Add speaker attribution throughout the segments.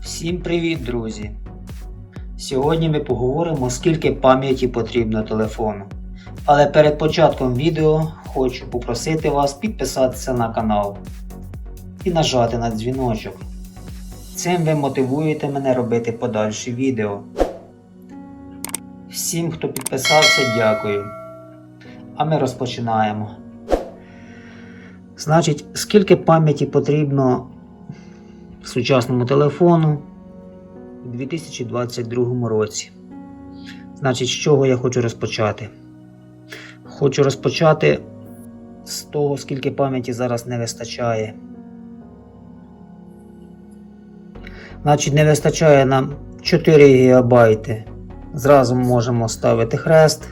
Speaker 1: Всім привіт, друзі! Сьогодні ми поговоримо, скільки пам'яті потрібно телефону. Але перед початком відео хочу попросити вас підписатися на канал і нажати на дзвіночок. Цим ви мотивуєте мене робити подальші відео. Всім, хто підписався, дякую. А ми розпочинаємо. Значить, скільки пам'яті потрібно сучасному телефону у 2022 році. Значить, з чого я хочу розпочати? Хочу розпочати з того, скільки пам'яті зараз не вистачає. Значить, не вистачає нам 4 ГБ. Зразу можемо ставити хрест.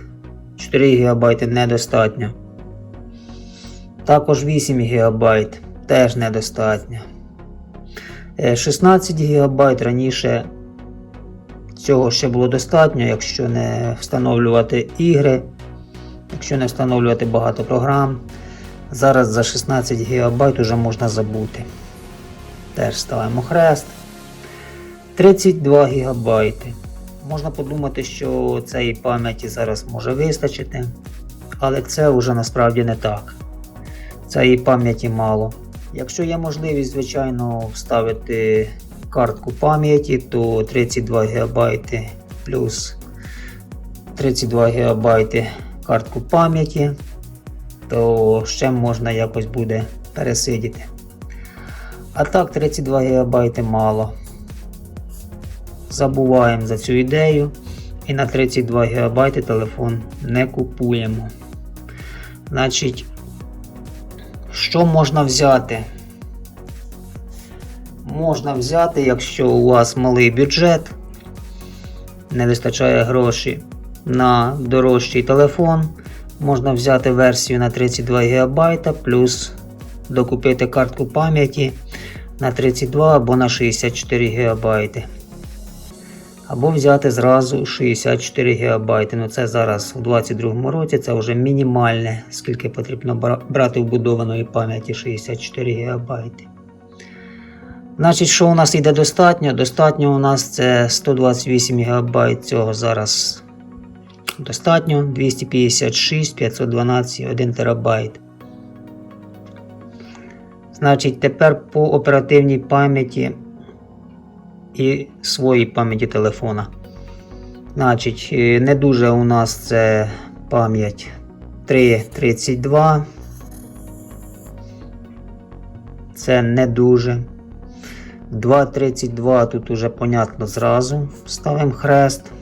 Speaker 1: 4 ГБ недостатньо. Також 8 ГБ теж недостатньо. Е, 16 ГБ раніше цього ще було достатньо, якщо не встановлювати ігри, якщо не встановлювати багато програм. Зараз за 16 ГБ вже можна забути. Теж ставимо хрест. 32 ГБ. Можна подумати, що цієї пам'яті зараз може вистачити, але це вже насправді не так. Цієї пам'яті мало. Якщо є можливість, звичайно, вставити картку пам'яті, то 32 ГБ плюс 32 ГБ картку пам'яті, то ще можна якось буде пересидіти. А так, 32 ГБ мало. Забуваємо за цю ідею і на 32 ГБ телефон не купуємо. Значить, що можна взяти? Можна взяти, якщо у вас малий бюджет, не вистачає грошей на дорожчий телефон. Можна взяти версію на 32 ГБ плюс докупити картку пам'яті на 32 або на 64 ГБ. Або взяти зразу 64 ГБ. Ну це зараз у 2022 році це вже мінімальне, скільки потрібно брати вбудованої пам'яті 64 ГБ. Значить, що у нас йде достатньо? Достатньо у нас це 128 ГБ цього зараз достатньо. 256, 512, 1 ТБ. Значить, тепер по оперативній пам'яті і своїй пам'яті телефона. Значить, е, не дуже у нас це пам'ять 3.32. Це не дуже. 2.32 тут уже понятно зразу. Ставимо хрест.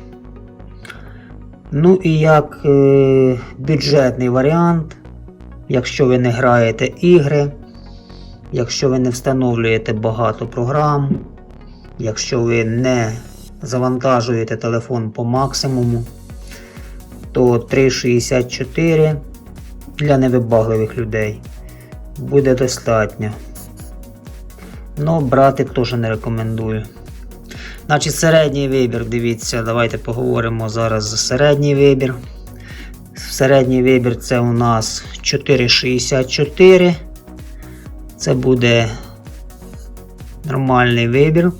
Speaker 1: Ну і як е, бюджетний варіант, якщо ви не граєте ігри, якщо ви не встановлюєте багато програм, якщо ви не завантажуєте телефон по максимуму, то 3,64 для невибагливих людей буде достатньо. Ну, брати теж не рекомендую. Значить, середній вибір, дивіться, давайте поговоримо зараз за середній вибір. Середній вибір це у нас 4,64. Це буде нормальний вибір.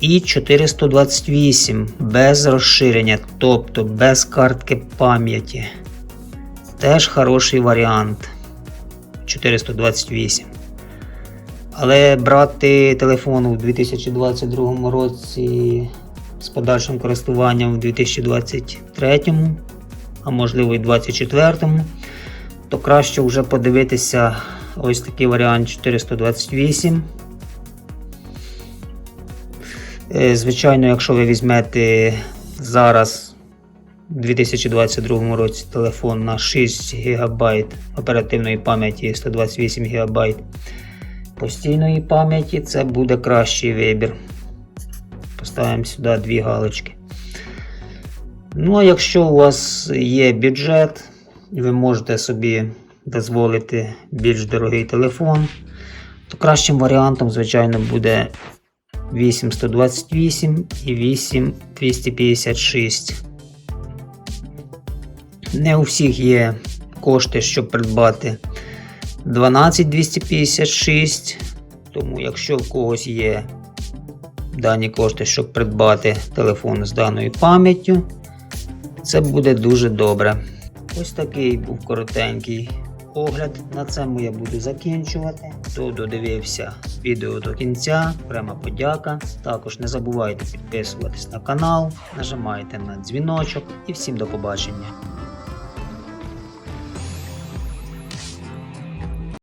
Speaker 1: І 428 без розширення, тобто без картки пам'яті. Теж хороший варіант. 428. Але брати телефон у 2022 році з подальшим користуванням у 2023, а можливо і 2024, то краще вже подивитися ось такий варіант 428. Е, Звичайно, якщо ви візьмете зараз у 2022 році телефон на 6 ГБ оперативної пам'яті 128 ГБ постійної пам'яті, це буде кращий вибір. Поставимо сюди дві галочки. Ну, а якщо у вас є бюджет, ви можете собі дозволити більш дорогий телефон, то кращим варіантом, звичайно, буде 8128 і 8256. Не у всіх є кошти, щоб придбати 12256. Тому, якщо в когось є дані кошти, щоб придбати телефон з даною пам'яттю. Це буде дуже добре. Ось такий був коротенький огляд. На цьому я буду закінчувати. Хто додивився відео до кінця, пряма подяка. Також не забувайте підписуватись на канал, нажимайте на дзвіночок і всім до побачення.